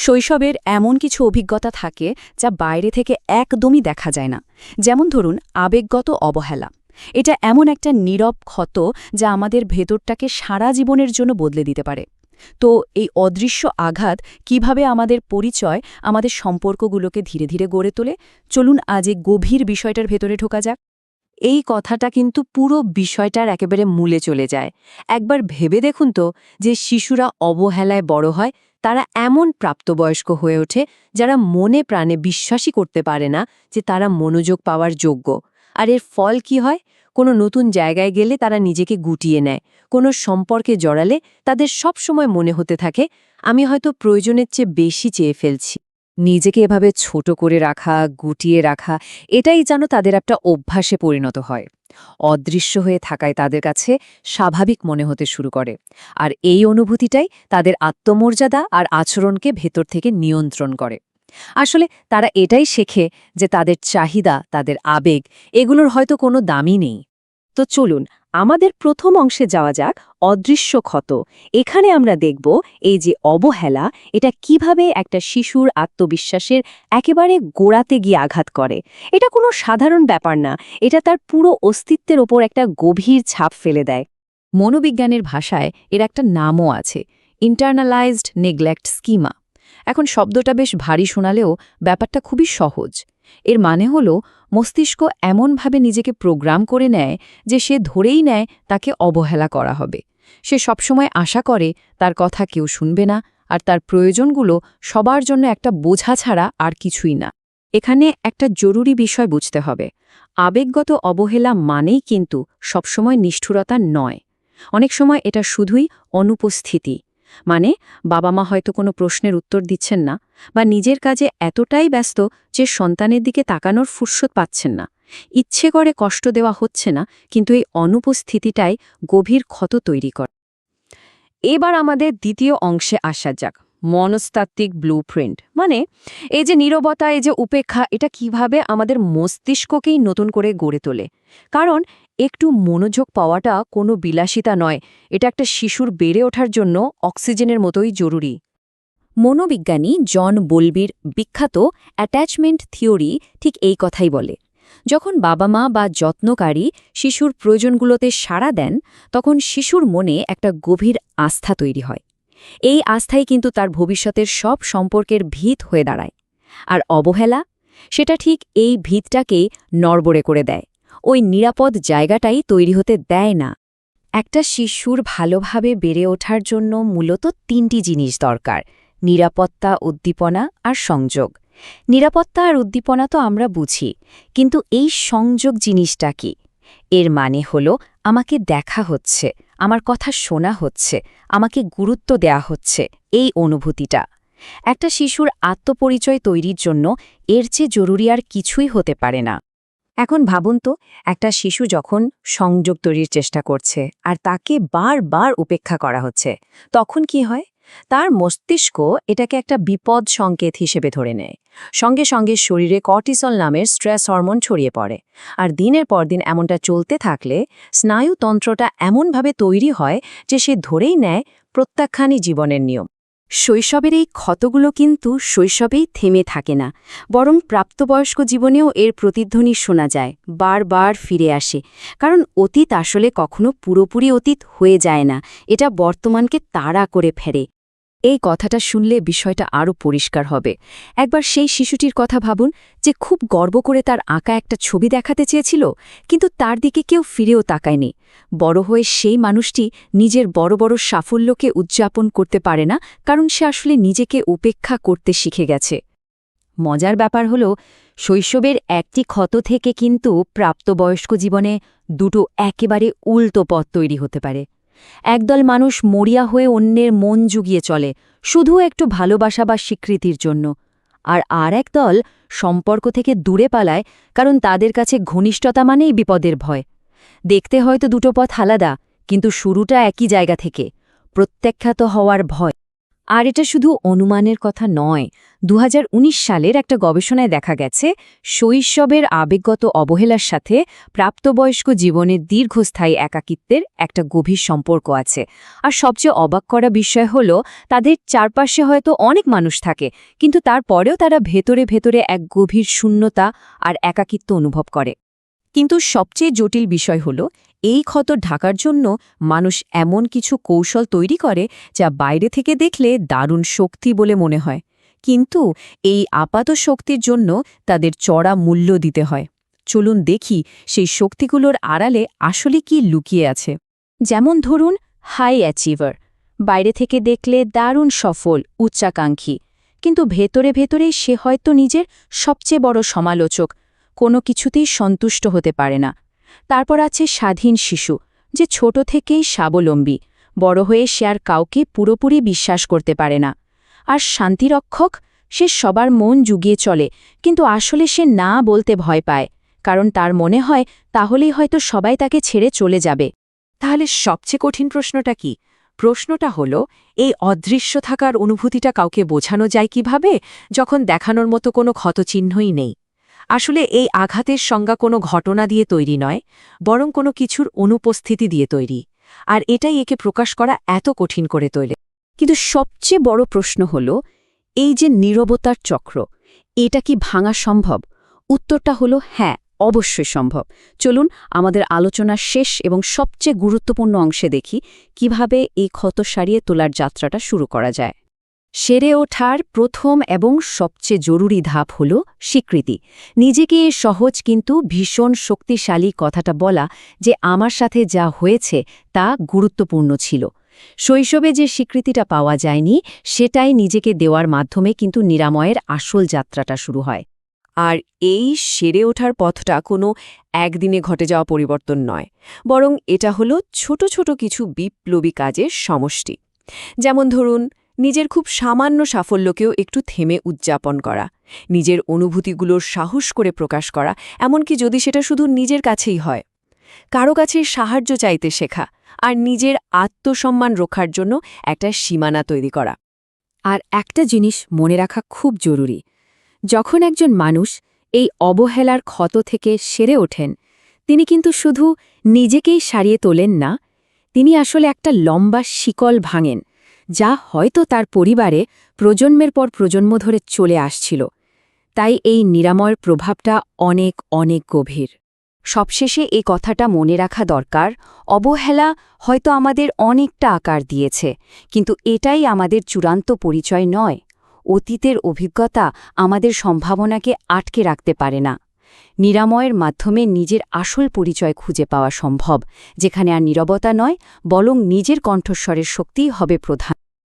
শৈশবের এমন কিছু অভিজ্ঞতা থাকে যা বাইরে থেকে একদমই দেখা যায় না। যেমন ধরুন, আবেগগত অবহেলা। এটা এমন একটা নীরব ক্ষত যা আমাদের ভেতরটাকে সারা জীবনের জন্য বদলে দিতে পারে। তো এই অদৃশ্য আঘাত কীভাবে আমাদের পরিচয়, আমাদের সম্পর্কগুলোকে ধীরে ধীরে গড়ে তোলে? চলুন আজ এই গভীর বিষয়টার ভেতরে ঢোকা যাক। এই কথাটা কিন্তু পুরো বিষয়টার একেবারে মূলে চলে যায়। একবার ভেবে দেখুন তো যে শিশুরা অবহেলায় বড় হয় তারা এমন প্রাপ্তবয়স্ক হয়ে ওঠে যারা মনে প্রাণে বিশ্বাসই করতে পারে না যে তারা মনোযোগ পাওয়ার যোগ্য। আর এর ফল কি হয়? কোনো নতুন জায়গায় গেলে তারা নিজেকে গুটিয়ে নেয়। কোনো সম্পর্কে জড়ালে তাদের সব সময় মনে হতে থাকে, আমি হয়তো প্রয়োজনের চেয়ে বেশি চেয়ে ফেলছি। নিজেকে এভাবে ছোট করে রাখা, গুটিয়ে রাখা, এটাই যেন তাদের একটা অভ্যাসে পরিণত হয়। অদৃশ্য হয়ে থাকায় তাদের কাছে স্বাভাবিক মনে হতে শুরু করে। আর এই অনুভূতিটাই তাদের আত্মমর্যাদা আর আচরণকে ভেতর থেকে নিয়ন্ত্রণ করে। আসলে তারা এটাই শেখে যে তাদের চাহিদা, তাদের আবেগ, এগুলোর হয়তো কোনো দামই নেই। তো চলুন আমাদের প্রথম অংশে যাওয়া যাক, অদৃশ্য ক্ষত। এখানে আমরা দেখব এই যে অবহেলা, এটা কীভাবে একটা শিশুর আত্মবিশ্বাসের একেবারে গোড়াতে গিয়ে আঘাত করে। এটা কোনো সাধারণ ব্যাপার না, এটা তার পুরো অস্তিত্বের ওপর একটা গভীর ছাপ ফেলে দেয়। মনোবিজ্ঞানের ভাষায় এর একটা নামও আছে ইন্টারনালাইজড নেগলেক্ট স্কিমা এখন শব্দটা বেশ ভারী শোনালেও ব্যাপারটা খুবই সহজ। এর মানে হল, মস্তিষ্ক এমনভাবে নিজেকে প্রোগ্রাম করে নেয় যে সে ধরেই নেয় তাকে অবহেলা করা হবে। সে সবসময় আশা করে তার কথা কেউ শুনবে না আর তার প্রয়োজনগুলো সবার জন্য একটা বোঝা ছাড়া আর কিছুই না। এখানে একটা জরুরি বিষয় বুঝতে হবে। আবেগগত অবহেলা মানেই কিন্তু সবসময় নিষ্ঠুরতা নয়। অনেক সময় এটা শুধুই অনুপস্থিতি। মানে বাবা মা হয়তো কোনো প্রশ্নের উত্তর দিচ্ছেন না বা নিজের কাজে এতটাই ব্যস্ত যে সন্তানের দিকে তাকানোর ফুরসত পাচ্ছেন না। ইচ্ছে করে কষ্ট দেওয়া হচ্ছে না, কিন্তু এই অনুপস্থিতিটাই গভীর ক্ষত তৈরি করে। এবার আমাদের দ্বিতীয় অংশে আসা যাক। মনস্তাত্ত্বিক ব্লুপ্রিন্ট মানে এই যে নীরবতা, এই যে উপেক্ষা, এটা কীভাবে আমাদের মস্তিষ্ককেই নতুন করে গড়ে তোলে? কারণ একটু মনোযোগ পাওয়াটা কোনো বিলাসিতা নয়। এটা একটা শিশুর বেড়ে ওঠার জন্য অক্সিজেনের মতোই জরুরি। মনোবিজ্ঞানী জন বোলবির বিখ্যাত অ্যাটাচমেন্ট থিওরি ঠিক এই কথাই বলে। যখন বাবা মা বা যত্নকারী শিশুর প্রয়োজনগুলোতে সাড়া দেন, তখন শিশুর মনে একটা গভীর আস্থা তৈরি হয়। এই আস্থাই কিন্তু তার ভবিষ্যতের সব সম্পর্কের ভিত হয়ে দাঁড়ায়। আর অবহেলা? সেটা ঠিক এই ভিতটাকেই নড়বড়ে করে দেয়। ওই নিরাপদ জায়গাটাই তৈরি হতে দেয় না। একটা শিশুর ভালোভাবে বেড়ে ওঠার জন্য মূলত তিনটি জিনিস দরকার, নিরাপত্তা, উদ্দীপনা আর সংযোগ। নিরাপত্তা আর উদ্দীপনা তো আমরা বুঝি, কিন্তু এই সংযোগ জিনিসটা কি? এর মানে হল আমাকে দেখা হচ্ছে আমার কথা শোনা হচ্ছে, আমাকে গুরুত্ব দেয়া হচ্ছে, এই অনুভূতিটা। একটা শিশুর আত্মপরিচয় তৈরির জন্য এর চেয়ে জরুরি আর কিছুই হতে পারে না। এখন ভাবুন তো, একটা শিশু যখন সংযোগ তৈরির চেষ্টা করছে আর তাকে বারবার উপেক্ষা করা হচ্ছে, তখন কি হয়? তার মস্তিষ্ক এটাকে একটা বিপদ সংকেত হিসেবে ধরে নেয়। সঙ্গে সঙ্গে শরীরে কর্টিসল নামের স্ট্রেস হরমোন ছড়িয়ে পড়ে। আর দিনের পর দিন এমনটা চলতে থাকলে স্নায়ুতন্ত্রটা এমনভাবে তৈরি হয় যে সে ধরেই নেয় প্রত্যাখ্যানই জীবনের নিয়ম। শৈশবের এই ক্ষতগুলো কিন্তু শৈশবেই থেমে থাকে না, বরং প্রাপ্তবয়স্ক জীবনেও এর প্রতিধ্বনি শোনা যায়, বারবার ফিরে আসে। কারণ অতীত আসলে কখনো পুরোপুরি অতীত হয়ে যায় না, এটা বর্তমানকে তাড়া করে ফেরে। এই কথাটা শুনলে বিষয়টা আরও পরিষ্কার হবে। একবার সেই শিশুটির কথা ভাবুন যে খুব গর্ব করে তার আঁকা একটা ছবি দেখাতে চেয়েছিল, কিন্তু তার দিকে কেউ ফিরেও তাকায়নি। বড় হয়ে সেই মানুষটি নিজের বড় বড় সাফল্যকে উদযাপন করতে পারে না, কারণ সে আসলে নিজেকে উপেক্ষা করতে শিখে গেছে। মজার ব্যাপার হল, শৈশবের একটি ক্ষত থেকে কিন্তু প্রাপ্তবয়স্ক জীবনে দুটো একেবারে উল্টো পথ তৈরি হতে পারে। একদল মানুষ মরিয়া হয়ে অন্যের মন জুগিয়ে চলে, শুধু একটু ভালোবাসা বা স্বীকৃতির জন্য। আর আর এক দল সম্পর্ক থেকে দূরে পালায়, কারণ তাদের কাছে ঘনিষ্ঠতা মানেই বিপদের ভয়। দেখতে হয়তো দুটো পথ আলাদা, কিন্তু শুরুটা একই জায়গা থেকে। প্রত্যাখ্যাত হওয়ার ভয়। আর এটা শুধু অনুমানের কথা নয় দু সালের একটা গবেষণায় দেখা গেছে, শৈশবের আবেগগত অবহেলার সাথে প্রাপ্তবয়স্ক জীবনের দীর্ঘস্থায়ী একাকিত্বের একটা গভীর সম্পর্ক আছে। আর সবচেয়ে অবাক করা বিষয় হল, তাদের চারপাশে হয়তো অনেক মানুষ থাকে, কিন্তু তারপরেও তারা ভেতরে ভেতরে এক গভীর শূন্যতা আর একাকিত্ব অনুভব করে। কিন্তু সবচেয়ে জটিল বিষয় হল এই ক্ষত ঢাকার জন্য মানুষ এমন কিছু কৌশল তৈরি করে যা বাইরে থেকে দেখলে দারুণ শক্তি বলে মনে হয়। কিন্তু এই আপাত শক্তির জন্য তাদের চড়া মূল্য দিতে হয়। চলুন দেখি সেই শক্তিগুলোর আড়ালে আসলে কি লুকিয়ে আছে। যেমন ধরুন হাই অ্যাচিভার বাইরে থেকে দেখলে দারুণ সফল, উচ্চাকাঙ্ক্ষী। কিন্তু ভেতরে ভেতরেই সে হয়তো নিজের সবচেয়ে বড় সমালোচক। কোনো কিছুতেই সন্তুষ্ট হতে পারে না। তারপর আছে স্বাধীন শিশু, যে ছোট থেকেই স্বাবলম্বী, বড় হয়ে সে আর কাউকে পুরোপুরি বিশ্বাস করতে পারে না। আর শান্তিরক্ষক, সে সবার মন জুগিয়ে চলে, কিন্তু আসলে সে না বলতে ভয় পায়, কারণ তার মনে হয় তাহলেই হয়তো সবাই তাকে ছেড়ে চলে যাবে। তাহলে সবচেয়ে কঠিন প্রশ্নটা কি? প্রশ্নটা হল, এই অদৃশ্য থাকার অনুভূতিটা কাউকে বোঝানো যায় কীভাবে, যখন দেখানোর মতো কোনো ক্ষতচিহ্নই নেই? আসলে এই আঘাতের সংজ্ঞা কোনো ঘটনা দিয়ে তৈরি নয়, বরং কোনো কিছুর অনুপস্থিতি দিয়ে তৈরি, আর এটাই একে প্রকাশ করা এত কঠিন করে তোলে। কিন্তু সবচেয়ে বড় প্রশ্ন হল, এই যে নীরবতার চক্র, এটা কি ভাঙা সম্ভব? উত্তরটা হলো হ্যাঁ অবশ্যই সম্ভব। চলুন আমাদের আলোচনার শেষ এবং সবচেয়ে গুরুত্বপূর্ণ অংশে দেখি কীভাবে এই ক্ষত সারিয়ে তোলার যাত্রাটা শুরু করা যায়। সেরে ওঠার প্রথম এবং সবচেয়ে জরুরি ধাপ হল স্বীকৃতি। নিজেকে সহজ কিন্তু ভীষণ শক্তিশালী কথাটা বলা যে আমার সাথে যা হয়েছে তা গুরুত্বপূর্ণ ছিল। শৈশবে যে স্বীকৃতিটা পাওয়া যায়নি, সেটাই নিজেকে দেওয়ার মাধ্যমে কিন্তু নিরাময়ের আসল যাত্রাটা শুরু হয়। আর এই সেরে ওঠার পথটা কোনো একদিনে ঘটে যাওয়া পরিবর্তন নয়, বরং এটা হলো ছোট ছোট কিছু বিপ্লবী কাজের সমষ্টি। যেমন ধরুন নিজের খুব সামান্য সাফল্যকেও একটু থেমে উদযাপন করা, নিজের অনুভূতিগুলোর সাহস করে প্রকাশ করা, এমনকি যদি সেটা শুধু নিজের কাছেই হয়। কারও কাছে সাহায্য চাইতে শেখা আর নিজের আত্মসম্মান রক্ষার জন্য একটা সীমানা তৈরি করা। আর একটা জিনিস মনে রাখা খুব জরুরি, যখন একজন মানুষ এই অবহেলার ক্ষত থেকে সেরে ওঠেন, তিনি কিন্তু শুধু নিজেকেই সারিয়ে তোলেন না, তিনি আসলে একটা লম্বা শিকল ভাঙেন যা হয়তো তার পরিবারে প্রজন্মের পর প্রজন্ম ধরে চলে আসছিল। তাই এই নিরাময়ের প্রভাবটা অনেক অনেক গভীর। সবশেষে এই কথাটা মনে রাখা দরকার, অবহেলা হয়তো আমাদের অনেকটা আকার দিয়েছে, কিন্তু এটাই আমাদের চূড়ান্ত পরিচয় নয়। অতীতের অভিজ্ঞতা আমাদের সম্ভাবনাকে আটকে রাখতে পারে না। নিরাময়ের মাধ্যমে নিজের আসল পরিচয় খুঁজে পাওয়া সম্ভব, যেখানে আর নীরবতা নয়, বরং নিজের কণ্ঠস্বরের শক্তিই হবে প্রধান।